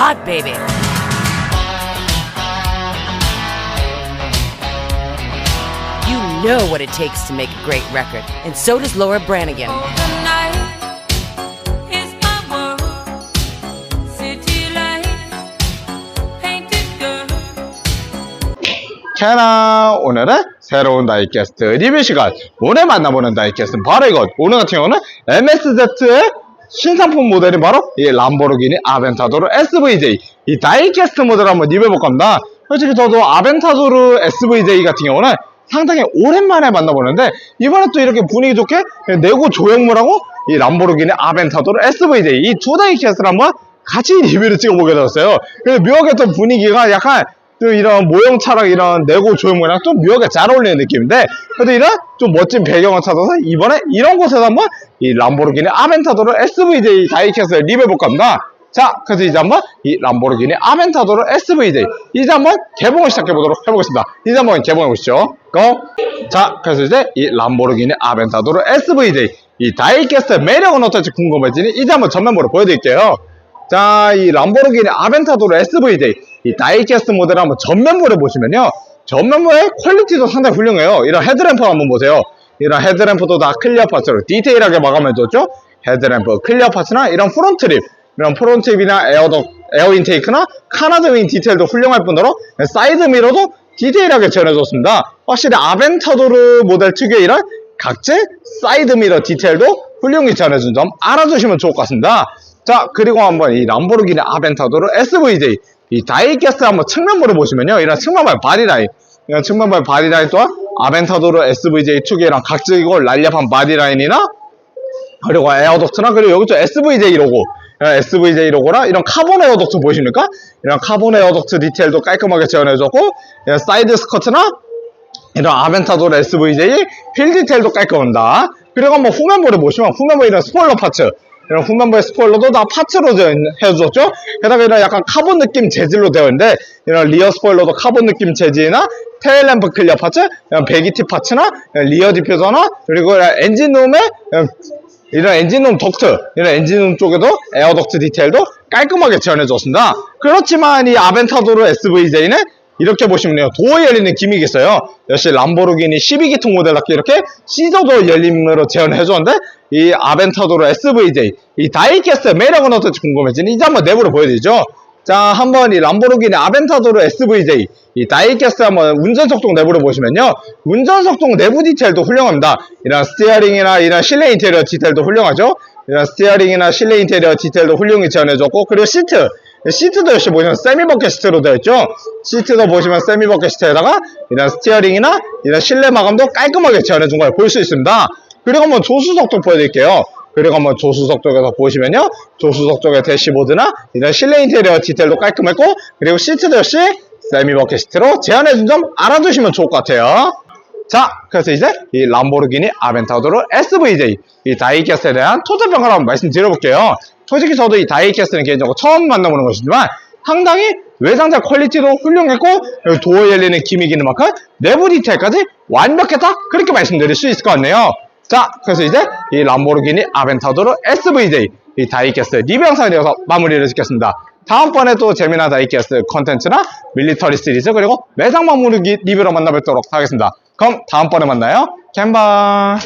hot, baby. You know what it takes to make a great record, and so does Laura Branigan. The night is my world. City lights, painted girl. 캐나 오늘은 새로운 다이캐스트 리뷰 시간 오늘 만나보는 다이캐스트는 바로 이것 오늘 같은 경우는 MSZ의 신상품 모델이 바로 이 람보르기니 아벤타도르 SVJ 이 다이캐스트 모델을 한번 리뷰해볼 겁니다. 솔직히 저도 아벤타도르 SVJ 같은 경우는 상당히 오랜만에 만나보는데 이번에 또 이렇게 분위기 좋게 내고 조형물하고 이 람보르기니 아벤타도르 SVJ 이 두 다이캐스트를 한번 같이 리뷰를 찍어보게 되었어요. 그래서 묘하게 또 분위기가 약간 또 이런 모형차랑 이런 내고 조형물이랑 좀 묘하게 잘 어울리는 느낌인데 그래도 이런 좀 멋진 배경을 찾아서 이번에 이런 곳에서 한번 이 람보르기니 아벤타도르 SVJ 다이캐스트를 리뷰해볼 겁니다. 자 그래서 이제 한번 이 람보르기니 아벤타도르 SVJ 이제 한번 개봉을 시작해보도록 해보겠습니다. 이제 한번 개봉해보시죠. 고! 자 그래서 이제 이 람보르기니 아벤타도르 SVJ 이 다이캐스트의 매력은 어떨지 궁금해지니 이제 한번 전면부로 보여드릴게요 자, 이 람보르기니 아벤타도르 SVJ 이 다이캐스트 모델 한번 전면부를 보시면요. 전면부의 퀄리티도 상당히 훌륭해요. 이런 헤드램프 한번 보세요. 이런 헤드램프도 다 클리어 파츠로 디테일하게 마감해줬죠. 헤드램프, 클리어 파츠나 이런 프론트 립, 이런 프론트 립이나 에어덕, 에어 인테이크나 카나드 윙 디테일도 훌륭할 뿐더러 사이드 미러도 디테일하게 지원해줬습니다. 확실히 아벤타도르 모델 특유의 이런 각재 사이드 미러 디테일도 훌륭히 지원해준 점 알아주시면 좋을 것 같습니다. 자, 그리고 한번 이 람보르기니 아벤타도르 SVJ 이 다이캐스트 한번 측면부를 보시면요. 이런 측면발 바디라인, 이런 측면발 바디라인 또한 아벤타도르 SVJ 특유이랑 각지고 날렵한 바디라인이나 그리고 에어덕트나 그리고 여기 또 SVJ 로고 SVJ 로고랑 이런 카본 에어덕트 보이십니까? 이런 카본 에어덕트 디테일도 깔끔하게 이런 사이드 스커트나 이런 아벤타도르 SVJ 휠 디테일도 깔끔합니다. 그리고 한번 후면부를 보시면 후면부 이런 스포일러 파츠 이런 후면부의 스포일러도 다 파츠로 되어 있는- 해줬죠. 게다가 이런 약간 카본 느낌 재질로 되어 있는데 이런 리어 스포일러도 카본 느낌 재질이나 테일 램프 클리어 파츠, 이런 배기티 파츠나 이런 리어 디퓨저나 그리고 이런 엔진룸의 이런 엔진룸 덕트, 이런 엔진룸 쪽에도 에어 덕트 디테일도 깔끔하게 지원해줬습니다. 그렇지만 이 아벤타도르 SVJ는 이렇게 보시면 요 도어 열리는 기믹이 있어요. 역시 람보르기니 12기통 모델답게 이렇게 시저도 열림으로 재현해줬는데 이 아벤타도르 SVJ 이 다이캐스트의 매력은 어떨지 궁금해지니 이제 한번 내부를 보여드리죠. 자 한번 이 람보르기니 아벤타도르 SVJ 이 다이캐스트 한번 운전석동 내부를 보시면요 운전석동 내부 디테일도 훌륭합니다 이런 스티어링이나 이런 실내 인테리어 디테일도 훌륭하죠 이런 스티어링이나 실내 인테리어 디테일도 훌륭히 지원해줬고 그리고 시트 시트도 역시 보시면 세미 버켓 시트로 되어 있죠 시트도 보시면 세미 버켓 시트에다가 이런 스티어링이나 이런 실내 마감도 깔끔하게 지원해준 걸 볼 수 있습니다 그리고 한번 조수석도 보여드릴게요 그리고 한번 조수석 쪽에서 보시면요. 조수석 쪽의 대시보드나 이런 실내 인테리어 디테일도 깔끔했고 그리고 시트도 역시 세미 버켓 시트로 제안해준 점 알아두시면 좋을 것 같아요. 자, 그래서 이제 이 람보르기니 아벤타도르 SVJ 이 다이캐스트에 대한 토탈평가를 한번 말씀드려볼게요. 솔직히 저도 이 다이캐스트는 개인적으로 처음 만나보는 것이지만 상당히 외장재 퀄리티도 훌륭했고 도어 열리는 기믹 있는 만큼 내부 디테일까지 완벽했다 그렇게 말씀드릴 수 있을 것 같네요. 자, 그래서 이제 이 람보르기니 아벤타도르 SVJ 이 다이캐스트 리뷰 영상에 대해서 마무리를 짓겠습니다. 다음번에 또 재미난 다이캐스트 컨텐츠나 밀리터리 시리즈 그리고 매장 마무리 리뷰로 만나뵙도록 하겠습니다. 그럼 다음번에 만나요. 캔바